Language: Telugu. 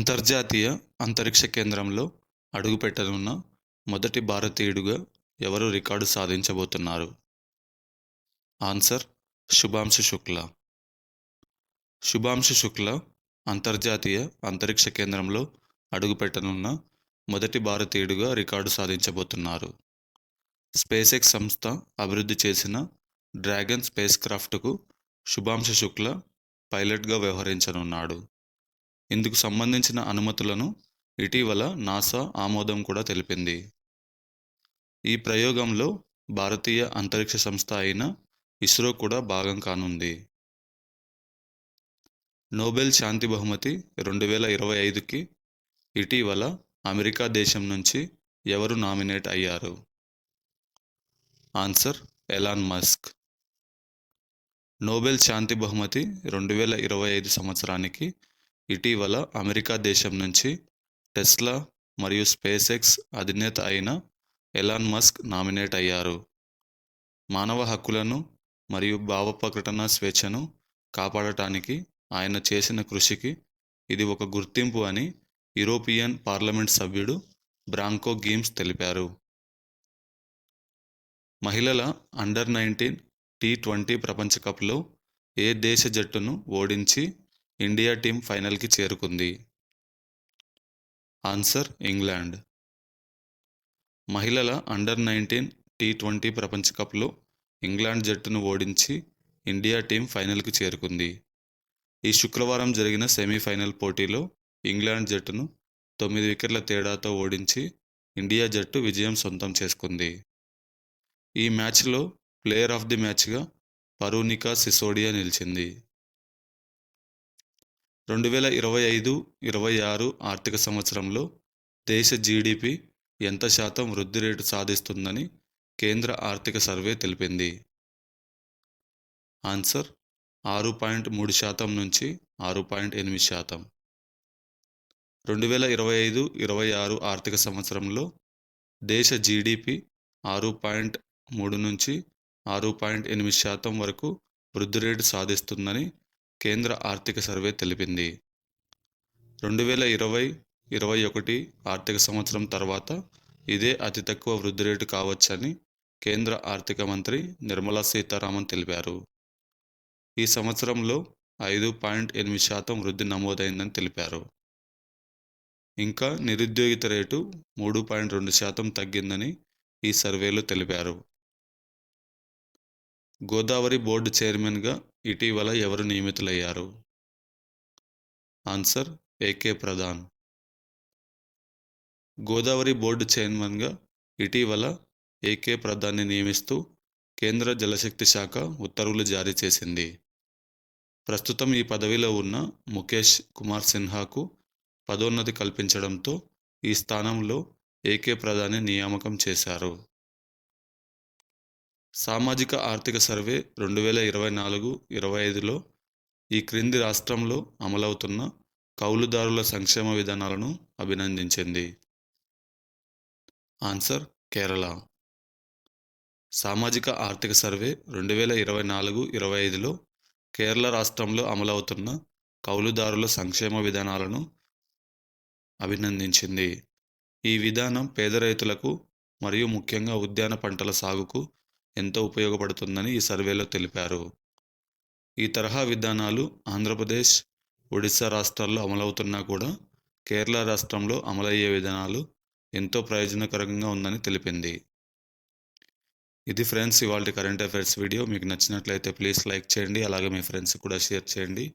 అంతర్జాతీయ అంతరిక్ష కేంద్రంలో అడుగుపెట్టనున్న మొదటి భారతీయుడుగా ఎవరు రికార్డు సాధించబోతున్నారు? ఆన్సర్ శుభాంశు శుక్ల. శుభాంశు శుక్ల అంతర్జాతీయ అంతరిక్ష కేంద్రంలో అడుగుపెట్టనున్న మొదటి భారతీయుడిగా రికార్డు సాధించబోతున్నారు. స్పేస్ ఎక్స్ సంస్థ అభివృద్ధి చేసిన డ్రాగన్ స్పేస్ క్రాఫ్ట్కు శుభాంశు శుక్ల పైలట్గా వ్యవహరించనున్నాడు. ఇందుకు సంబంధించిన అనుమతులను ఇటీవల నాసా ఆమోదం కూడా తెలిపింది. ఈ ప్రయోగంలో భారతీయ అంతరిక్ష సంస్థ అయిన ఇస్రో కూడా భాగం కానుంది. నోబెల్ శాంతి బహుమతి రెండు వేల ఇరవై ఐదుకి ఇటీవల అమెరికా దేశం నుంచి ఎవరు నామినేట్ అయ్యారు? Answer Elon Musk. నోబెల్ శాంతి బహుమతి రెండు వేల ఇరవై ఐదు సంవత్సరానికి ఇటీవల అమెరికా దేశం నుంచి టెస్లా మరియు స్పేస్ ఎక్స్ అధినేత అయిన ఎలాన్ మస్క్ నామినేట్ అయ్యారు. మానవ హక్కులను మరియు భావ ప్రకటన స్వేచ్ఛను కాపాడటానికి ఆయన చేసిన కృషికి ఇది ఒక గుర్తింపు అని యూరోపియన్ పార్లమెంట్ సభ్యుడు బ్రాంకో గేమ్స్ తెలిపారు. మహిళల అండర్ నైన్టీన్ టీ ట్వంటీ ప్రపంచ కప్లో ఏ దేశ జట్టును ఓడించి ఇండియా టీం ఫైనల్కి చేరుకుంది. Answer England. మహిళల అండర్ నైన్టీన్ టీ ట్వంటీ ప్రపంచ కప్లో ఇంగ్లాండ్ జట్టును ఓడించి ఇండియా టీం ఫైనల్కి చేరుకుంది. ఈ శుక్రవారం జరిగిన సెమీఫైనల్ పోటీలో ఇంగ్లాండ్ జట్టును తొమ్మిది వికెట్ల తేడాతో ఓడించి ఇండియా జట్టు విజయం సొంతం చేసుకుంది. ఈ మ్యాచ్లో ప్లేయర్ ఆఫ్ ది మ్యాచ్గా పరూనికా సిసోడియా నిలిచింది. రెండు వేల ఇరవై ఐదు ఇరవై ఆరు ఆర్థిక సంవత్సరంలో దేశ జీడిపి ఎంత శాతం వృద్ధి రేటు సాధిస్తుందని కేంద్ర ఆర్థిక సర్వే తెలిపింది. ఆన్సర్ ఆరు పాయింట్ మూడు శాతం నుంచి ఆరు పాయింట్ ఎనిమిది శాతం. రెండు వేల ఇరవై ఐదు ఇరవై ఆరు ఆర్థిక సంవత్సరంలో దేశ జీడిపి ఆరు పాయింట్ మూడు నుంచి ఆరు పాయింట్ ఎనిమిది శాతం వరకు వృద్ధి రేటు సాధిస్తుందని కేంద్ర ఆర్థిక సర్వే తెలిపింది. రెండు వేల ఇరవై ఇరవై ఒకటి ఆర్థిక సంవత్సరం తర్వాత ఇదే అతి తక్కువ వృద్ధి రేటు కావచ్చని కేంద్ర ఆర్థిక మంత్రి నిర్మలా సీతారామన్ తెలిపారు. ఈ సంవత్సరంలో ఐదు పాయింట్ ఎనిమిది శాతం వృద్ధి నమోదైందని తెలిపారు. ఇంకా నిరుద్యోగిత రేటు మూడు పాయింట్ రెండు శాతం తగ్గిందని ఈ సర్వేలో తెలిపారు. గోదావరి బోర్డు చైర్మన్గా ఇటీవల ఎవరు నియమితులయ్యారు? Answer A K Pradhan. Godavari board చైర్మన్గా ఇటీవల ఏకే ప్రధాన్ని నియమిస్తూ కేంద్ర జలశక్తి శాఖ ఉత్తర్వులు జారీ చేసింది. ప్రస్తుతం ఈ పదవిలో ఉన్న ముఖేష్ కుమార్ సిన్హాకు పదోన్నతి కల్పించడంతో ఈ స్థానంలో ఏకే ప్రధాని నియామకం చేశారు. సామాజిక ఆర్థిక సర్వే రెండు వేల ఇరవై నాలుగు ఇరవై ఐదులో ఈ క్రింది రాష్ట్రంలో అమలవుతున్న కౌలుదారుల సంక్షేమ విధానాలను అభినందించింది. ఆన్సర్ కేరళ. సామాజిక ఆర్థిక సర్వే రెండు వేల ఇరవై నాలుగు ఇరవై ఐదులో కేరళ రాష్ట్రంలో అమలవుతున్న కౌలుదారుల సంక్షేమ విధానాలను అభినందించింది. ఈ విధానం పేద రైతులకు మరియు ముఖ్యంగా ఉద్యాన పంటల సాగుకు ఎంతో ఉపయోగపడుతుందని ఈ సర్వేలో తెలిపారు. ఈ తరహా విధానాలు ఆంధ్రప్రదేశ్ ఒడిశా రాష్ట్రాల్లో అమలవుతున్నా కూడా కేరళ రాష్ట్రంలో అమలయ్యే విధానాలు ఎంతో ప్రయోజనకరంగా ఉందని తెలిపింది. ఇది ఫ్రెండ్స్ ఇవాళ కరెంట్ అఫైర్స్ వీడియో. మీకు నచ్చినట్లయితే ప్లీజ్ లైక్ చేయండి. అలాగే మీ ఫ్రెండ్స్ కూడా షేర్ చేయండి.